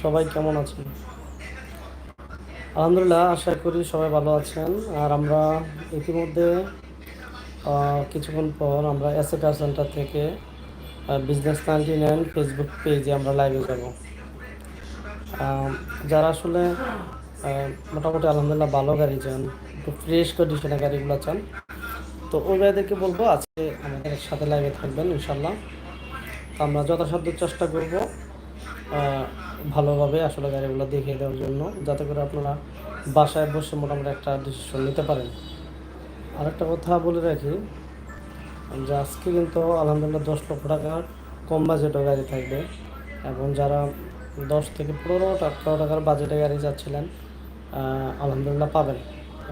সবাই কেমন আছেন? আলহামদুলিল্লাহ, আশা করি সবাই ভালো আছেন। আর আমরা ইতিমধ্যে কিছুক্ষণ পর আমরা এসএকার সেন্টার থেকে বিজনেস নাইনটি নাইন ফেসবুক পেজে আমরা লাইভে যাব। যারা আসলে মোটামুটি আলহামদুলিল্লাহ ভালো গাড়ি চান, একটু ফ্রেশ কন্ডিশনের গাড়িগুলো চান, তো ওই ভাইদেরকে বলব আজকে আমাদের সাথে লাইভে থাকবেন ইনশাল্লাহ আমরা যথাসাধ্য চেষ্টা করব ভালোভাবে আসলে গাড়িগুলো দেখিয়ে দেওয়ার জন্য, যাতে করে আপনারা বাসায় বসে মোটামুটি একটা ডিসিশন নিতে পারেন। আরেকটা কথা বলে রাখি, যে আজকে কিন্তু আলহামদুলিল্লাহ দশ লক্ষ টাকার কম বাজেটও গাড়ি থাকবে এবং যারা দশ থেকে পনেরো আঠারো টাকার বাজেটে গাড়ি যাচ্ছিলেন আলহামদুলিল্লাহ পাবেন।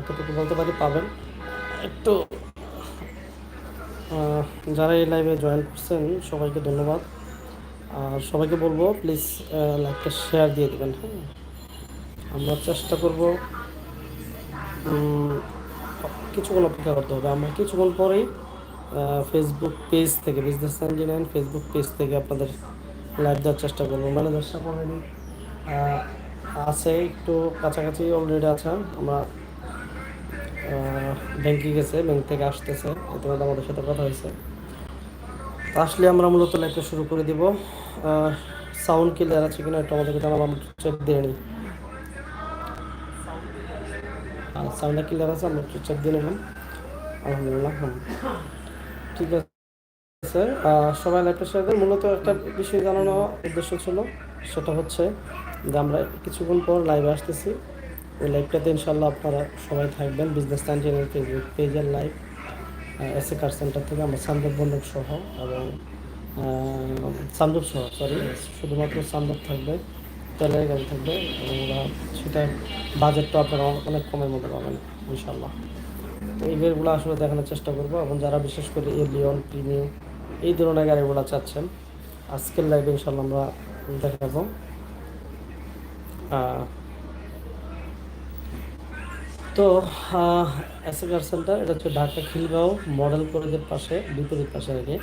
এতটুকু বলতে পারি পাবেন। একটু যারা এই লাইভে জয়েন করছেন, সবাইকে ধন্যবাদ। আর সবাইকে বলব প্লিজ লাইভটা শেয়ার দিয়ে দেবেন হ্যাঁ? আমরা চেষ্টা করব কিছুক্ষণ অপেক্ষা করতে হবে। আমরা কিছুক্ষণ পরেই ফেসবুক পেজ থেকে বিজনেস ইঞ্জিনিয়ার ফেসবুক পেজ থেকে আপনাদের লাইভ দেওয়ার চেষ্টা করব। ম্যানেজার সাহেব অলরেডি আছে, একটু কাছাকাছি অলরেডি আছে। আমরা ব্যাংকে গেছে, ব্যাংক থেকে আসতেছে। ইতিমধ্যে আমাদের সাথে কথা হয়েছে। আসলে আমরা মূলত লাইভটা শুরু করে দিব। সাউন্ড ক্লিয়ার আছে কিনা একটু আমাদেরকে জানাব, আমরা চেক দিয়ে নিই। সাউন্ডটা ক্লিয়ার আছে, আমরা একটু চেক দিয়ে নেবেন আলহামদুলিল্লাহ হুম ঠিক আছে সবাই লাইভটা শেয়ার মূলত একটা বিষয় জানানো উদ্দেশ্য ছিল, সেটা হচ্ছে যে আমরা কিছুক্ষণ পর লাইভে আসতেছি। ওই লাইভটাতে ইনশাল্লাহ আপনারা সবাই থাকবেন বিজনেস টাইম চ্যানেল ফেসবুক পেজের লাইভ এসএ কার সেন্টার থেকে আমরা সান্দব বন্ধক সহ এবং সান্দব সহ সরি শুধুমাত্র সান্দব থাকবে গাড়ি থাকবে এবং সেটা বাজেটটা আপনারা অনেক কমের মধ্যে পাবেন ইনশাল্লাহ তো এই গাড়িগুলো আসলে দেখানোর চেষ্টা করব এবং যারা বিশেষ করে এলিয়ন প্রিমিয়াম এই ধরনের গাড়িগুলো চাচ্ছেন, আজকের লাইভে ইনশাল্লাহ আমরা দেখাবো তো এসএকার সেন্টার এটা হচ্ছে ঢাকা খিলগাঁও মডেল কলেজের পাশে বিপরীত পাশে রেখে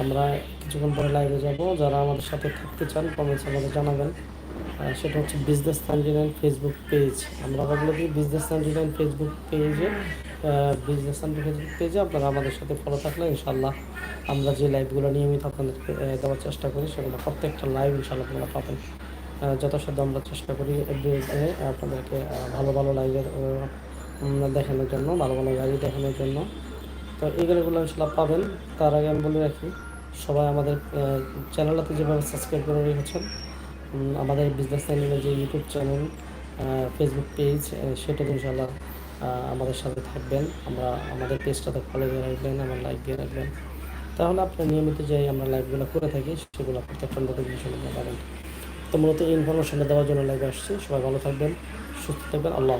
আমরা কিছুক্ষণ পরে লাইভে যাব। যারা আমাদের সাথে থাকতে চান কমেন্টস আমাদের জানাবেন। সেটা হচ্ছে business ninety nine Facebook page আমরা বলে দিই বিজনেস নাইনটি নাইন ফেসবুক পেজে বিজনেস নাইনটি ফেসবুক পেজে আপনারা আমাদের সাথে ফলো থাকলে ইনশাল্লাহ আমরা যে লাইভগুলো নিয়মিত আপনাদেরকে আহ, দেওয়ার চেষ্টা করি সেগুলো প্রত্যেকটা লাইভ ইনশাল্লাহ আপনারা পাবেন। যথাসাধ্য আমরা চেষ্টা করি every আপনাদেরকে ভালো ভালো লাইভের দেখানোর জন্য, ভালো ভালো গাড়ি দেখানোর জন্য। তো এই গাড়িগুলো ইনশাল্লাহ পাবেন। তার আগে আমি বলে রাখি, সবাই আমাদের চ্যানেলটাতে যেভাবে সাবস্ক্রাইব করে রেখেছেন আমাদের বিজনেস চ্যানেলের যে ইউটিউব চ্যানেল ফেসবুক পেজ সেটাতে ইনশাল্লাহ আমাদের সাথে থাকবেন। আমরা, আমাদের পেজটাতে ফলো দিয়ে রাখবেন, আমার লাইক দিয়ে রাখবেন। তাহলে আপনার নিয়মিত যে আমরা লাইভগুলো করে থাকি, সেগুলো প্রত্যেকটা নোটিফিকেশন পাবেন তো মূলত ইনফরমেশনটা দেওয়ার জন্য লাইভে আসছে। সবাই ভালো থাকবেন সুস্থ থাকবেন। আল্লাহ